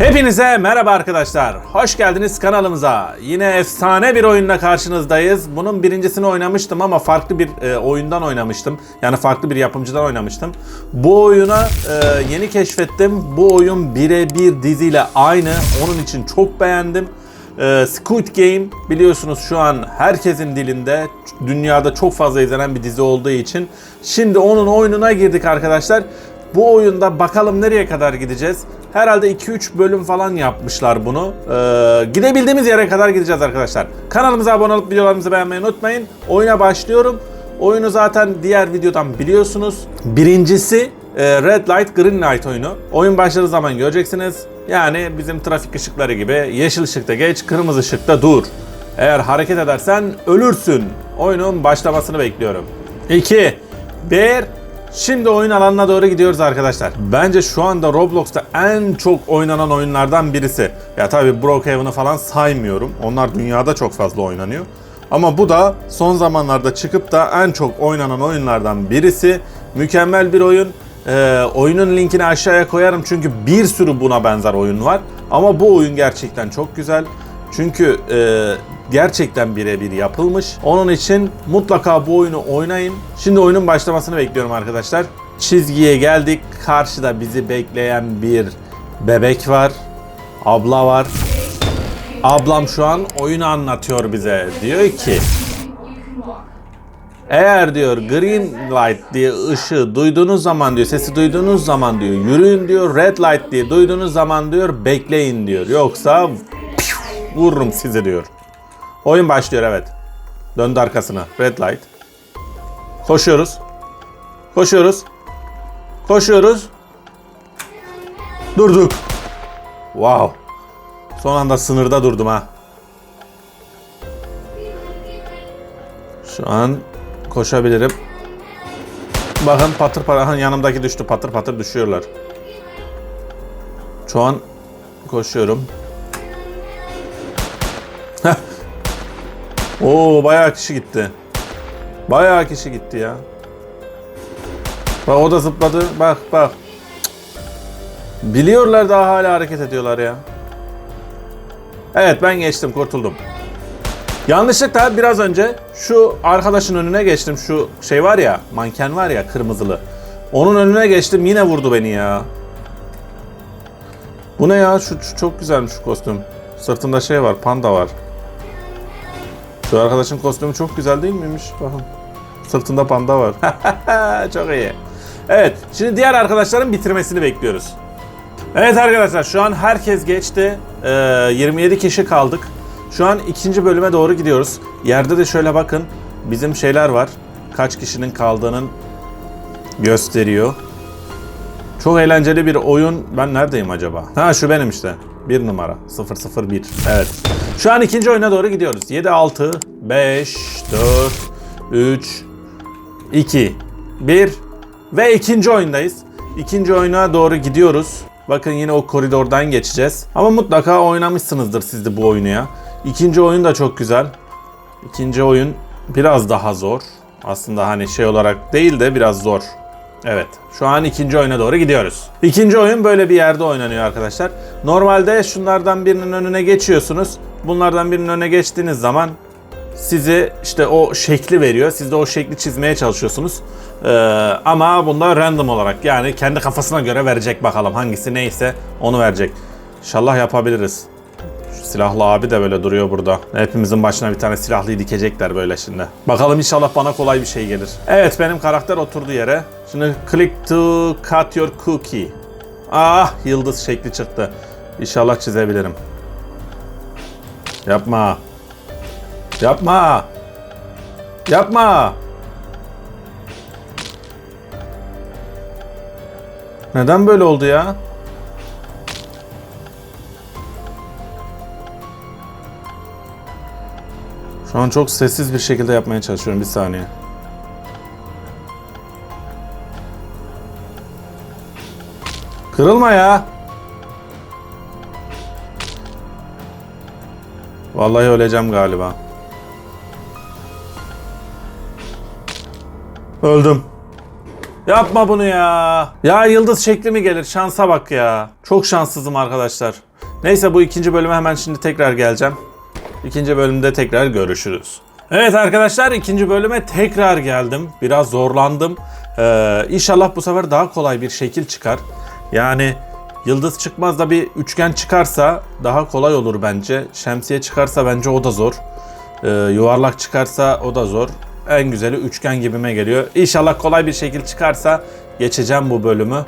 Hepinize merhaba arkadaşlar. Hoş geldiniz kanalımıza. Yine efsane bir oyunla karşınızdayız. Bunun birincisini oynamıştım ama farklı bir e, oyundan oynamıştım. Yani farklı bir yapımcıdan oynamıştım. Bu oyuna e, yeni keşfettim. Bu oyun birebir diziyle aynı. Onun için çok beğendim. E, Squid Game biliyorsunuz şu an herkesin dilinde. Dünyada çok fazla izlenen bir dizi olduğu için. Şimdi onun oyununa girdik arkadaşlar. Bu oyunda bakalım nereye kadar gideceğiz. Herhalde 2-3 bölüm falan yapmışlar bunu. Ee, gidebildiğimiz yere kadar gideceğiz arkadaşlar. Kanalımıza abone olup videolarımızı beğenmeyi unutmayın. Oyuna başlıyorum. Oyunu zaten diğer videodan biliyorsunuz. Birincisi e, Red Light Green Light oyunu. Oyun başladığı zaman göreceksiniz. Yani bizim trafik ışıkları gibi yeşil ışıkta geç, kırmızı ışıkta dur. Eğer hareket edersen ölürsün. Oyunun başlamasını bekliyorum. 2 1 Şimdi oyun alanına doğru gidiyoruz arkadaşlar. Bence şu anda Roblox'ta en çok oynanan oyunlardan birisi. Ya tabii Brookhaven'ı falan saymıyorum. Onlar dünyada çok fazla oynanıyor. Ama bu da son zamanlarda çıkıp da en çok oynanan oyunlardan birisi. Mükemmel bir oyun. Ee, oyunun linkini aşağıya koyarım çünkü bir sürü buna benzer oyun var. Ama bu oyun gerçekten çok güzel. Çünkü e, gerçekten birebir yapılmış. Onun için mutlaka bu oyunu oynayın. Şimdi oyunun başlamasını bekliyorum arkadaşlar. Çizgiye geldik. Karşıda bizi bekleyen bir bebek var. Abla var. Ablam şu an oyunu anlatıyor bize. Diyor ki eğer diyor green light diye ışığı duyduğunuz zaman diyor, sesi duyduğunuz zaman diyor, yürüyün diyor, red light diye duyduğunuz zaman diyor, bekleyin diyor. Yoksa vururum sizi diyor. Oyun başlıyor evet. Döndü arkasına. Red light. Koşuyoruz. Koşuyoruz. Koşuyoruz. Durduk. Wow. Son anda sınırda durdum ha. Şu an koşabilirim. Bakın patır patır yanımdaki düştü patır patır düşüyorlar. Şu an koşuyorum. Oo bayağı kişi gitti. Bayağı kişi gitti ya. Bak o da zıpladı. Bak bak. Biliyorlar daha hala hareket ediyorlar ya. Evet ben geçtim kurtuldum. Yanlışlıkla biraz önce şu arkadaşın önüne geçtim. Şu şey var ya manken var ya kırmızılı. Onun önüne geçtim yine vurdu beni ya. Bu ne ya? Şu, şu çok güzelmiş şu kostüm. Sırtında şey var, panda var. Şu arkadaşın kostümü çok güzel değil miymiş? Bakın. Sırtında panda var. çok iyi. Evet, şimdi diğer arkadaşların bitirmesini bekliyoruz. Evet arkadaşlar, şu an herkes geçti. Ee, 27 kişi kaldık. Şu an ikinci bölüme doğru gidiyoruz. Yerde de şöyle bakın. Bizim şeyler var. Kaç kişinin kaldığının gösteriyor. Çok eğlenceli bir oyun. Ben neredeyim acaba? Ha şu benim işte. Bir numara. 001. Evet. Şu an ikinci oyuna doğru gidiyoruz. 7, 6, 5, 4, 3, 2, 1 ve ikinci oyundayız. İkinci oyuna doğru gidiyoruz. Bakın yine o koridordan geçeceğiz. Ama mutlaka oynamışsınızdır siz de bu oyunu ya. İkinci oyun da çok güzel. İkinci oyun biraz daha zor. Aslında hani şey olarak değil de biraz zor. Evet. Şu an ikinci oyuna doğru gidiyoruz. İkinci oyun böyle bir yerde oynanıyor arkadaşlar. Normalde şunlardan birinin önüne geçiyorsunuz. Bunlardan birinin önüne geçtiğiniz zaman sizi işte o şekli veriyor. Siz de o şekli çizmeye çalışıyorsunuz. Ee, ama bunda random olarak yani kendi kafasına göre verecek bakalım. Hangisi neyse onu verecek. İnşallah yapabiliriz. Şu silahlı abi de böyle duruyor burada. Hepimizin başına bir tane silahlıyı dikecekler böyle şimdi. Bakalım inşallah bana kolay bir şey gelir. Evet benim karakter oturdu yere. Şimdi click to cut your cookie. Ah yıldız şekli çıktı. İnşallah çizebilirim. Yapma. Yapma. Yapma. Neden böyle oldu ya? Şu an çok sessiz bir şekilde yapmaya çalışıyorum. Bir saniye. Kırılma ya. Vallahi öleceğim galiba. Öldüm. Yapma bunu ya. Ya yıldız şekli mi gelir? Şansa bak ya. Çok şanssızım arkadaşlar. Neyse bu ikinci bölüme hemen şimdi tekrar geleceğim. İkinci bölümde tekrar görüşürüz. Evet arkadaşlar ikinci bölüme tekrar geldim. Biraz zorlandım. Ee, inşallah bu sefer daha kolay bir şekil çıkar. Yani yıldız çıkmaz da bir üçgen çıkarsa daha kolay olur bence. Şemsiye çıkarsa bence o da zor. Ee, yuvarlak çıkarsa o da zor. En güzeli üçgen gibime geliyor. İnşallah kolay bir şekil çıkarsa geçeceğim bu bölümü.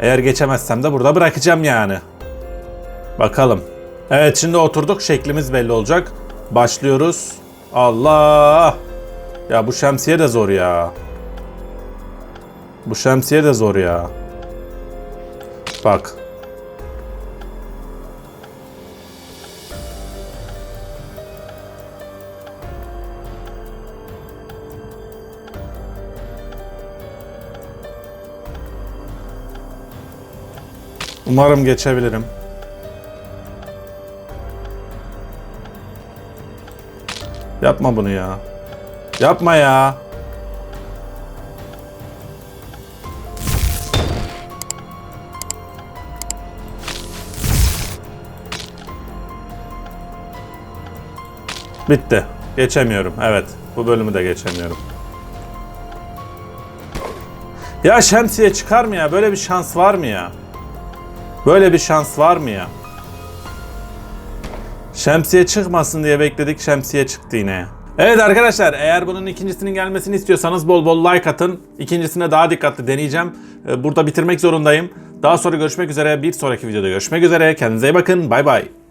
Eğer geçemezsem de burada bırakacağım yani. Bakalım. Evet şimdi oturduk şeklimiz belli olacak. Başlıyoruz. Allah! Ya bu şemsiye de zor ya. Bu şemsiye de zor ya. Bak. Umarım geçebilirim. Yapma bunu ya. Yapma ya. Bitti. Geçemiyorum. Evet. Bu bölümü de geçemiyorum. Ya şemsiye çıkar mı ya? Böyle bir şans var mı ya? Böyle bir şans var mı ya? Şemsiye çıkmasın diye bekledik. Şemsiye çıktı yine. Evet arkadaşlar eğer bunun ikincisinin gelmesini istiyorsanız bol bol like atın. İkincisine daha dikkatli deneyeceğim. Ee, Burada bitirmek zorundayım. Daha sonra görüşmek üzere. Bir sonraki videoda görüşmek üzere. Kendinize iyi bakın. Bay bay.